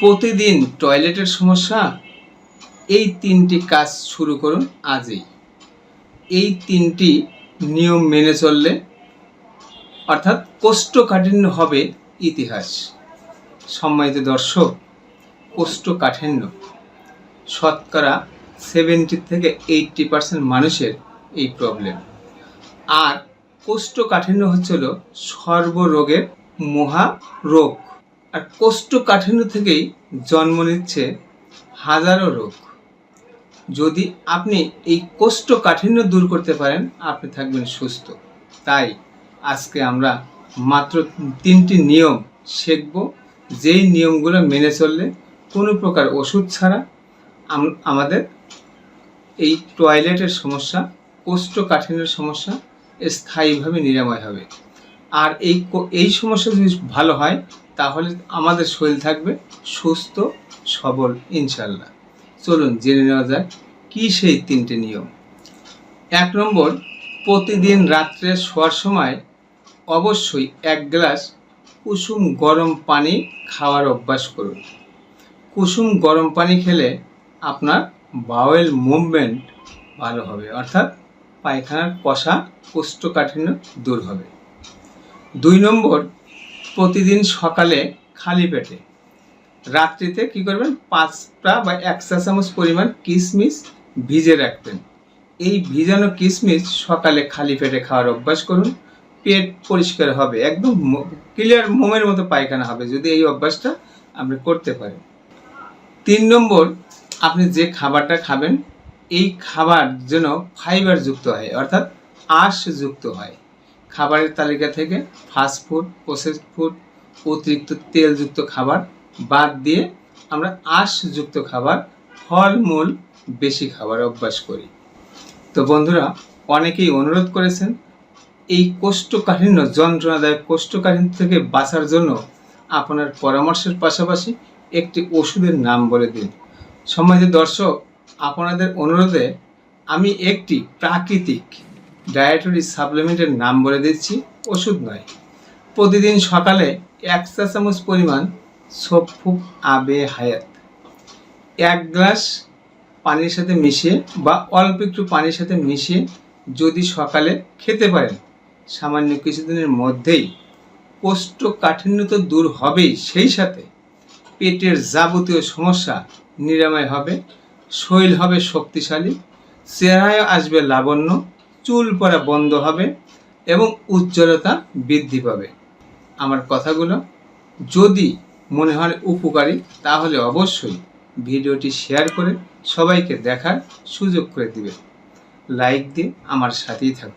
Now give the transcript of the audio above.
প্রতিদিন টয়লেটের সমস্যা? এই তিনটি কাজ শুরু করুন আজই। এই তিনটি নিয়ম মেনে চললে, অর্থাৎ কোষ্ঠকাঠিন্য হবে ইতিহাস। সম্মানিত দর্শক, কোষ্ঠকাঠিন্য। শতকরা সেভেন্টি থেকে এইটটি পার্সেন্ট মানুষের এই প্রবলেম আর কোষ্ঠকাঠিন্য হচ্ছিল সর্বরোগের মহা রোগ আর কোষ্ঠকাঠিন্য থেকেই জন্ম নিচ্ছে হাজারো রোগ। যদি আপনি এই কোষ্ঠকাঠিন্য দূর করতে পারেন, আপনি থাকবেন সুস্থ। তাই আজকে আমরা মাত্র তিনটি নিয়ম শিখব। যেই নিয়মগুলো মেনে চললে কোনো প্রকার ওষুধ ছাড়া আমাদের এই টয়লেটের সমস্যা, কোষ্ঠকাঠিন্যের সমস্যা স্থায়ীভাবে নিরাময় হবে। আর এই এই সমস্যা যদি ভালো হয় তাহলে আমাদের শরীর থাকবে সুস্থ, সবল ইনশাল্লাহ চলুন জেনে নেওয়া যাক কী সেই তিনটে নিয়ম। এক নম্বর, প্রতিদিন রাত্রে শোয়ার সময় অবশ্যই এক গ্লাস কুসুম গরম পানি খাওয়ার অভ্যাস করুন। কুসুম গরম পানি খেলে আপনার বাওয়েল মুভমেন্ট ভালো হবে, অর্থাৎ পায়খানার কষা, কোষ্ঠকাঠিন্য দূর হবে। দুই নম্বর প্রতিদিন সকালে খালি পেটে। রাত্রিতে কি করবেন? পাঁচটা বা এক চা চামচ পরিমাণ কিশমিশ ভিজে রাখবেন। এই ভিজানো কিশমিশ সকালে খালি পেটে খাওয়ার অভ্যাস করুন। পেট পরিষ্কার হবে, একদম ক্লিয়ার মোমের মতো পায়খানা হবে যদি এই অভ্যাসটা আপনি করতে পারেন। তিন নম্বর, আপনি যে খাবারটা খাবেন, এই খাবার যেন ফাইবার যুক্ত হয়, অর্থাৎ আঁশ যুক্ত হয়। খাবারের তালিকা থেকে ফাস্ট ফুড প্রসেসড ফুড অতিরিক্ত তেলযুক্ত খাবার বাদ দিয়ে আমরা আঁশযুক্ত খাবার, ফলমূল, বেশি খাবার অভ্যাস করি। তো বন্ধুরা, অনেকেই অনুরোধ করেছেন, এই কোষ্ঠকাঠিন্য যন্ত্রণাদায়ক কোষ্ঠকাঠিন্য থেকে বাঁচার জন্য আপনার পরামর্শের পাশাপাশি একটি ওষুধের নাম বলে দিন। সম্মানিত দর্শক, আপনাদের অনুরোধে আমি একটি প্রাকৃতিক ডায়েটরি সাপ্লিমেন্টের নাম বলে দিচ্ছি, ওষুধ নয়। প্রতিদিন সকালে এক চা চামচ পরিমাণ সফুক আবে হায়াত। এক গ্লাস পানির সাথে মিশিয়ে বা অল্প একটু পানির সাথে মিশিয়ে যদি সকালে খেতে পারেন, সামান্য কিছুদিনের মধ্যেই কোষ্ঠকাঠিন্য তো দূর হবেই, সেই সাথে পেটের যাবতীয় সমস্যা নিরাময় হবে, শরীর হবে শক্তিশালী চেহারায় আসবে লাবণ্য চুল পড়া বন্ধ হবে এবং উজ্জ্বলতা বৃদ্ধি পাবে। আমার কথাগুলো যদি মনে হয় উপকারী, তাহলে অবশ্যই ভিডিওটি শেয়ার করে সবাইকে দেখার সুযোগ করে দিবে লাইক দিয়ে আমার সাথেই থাকুন।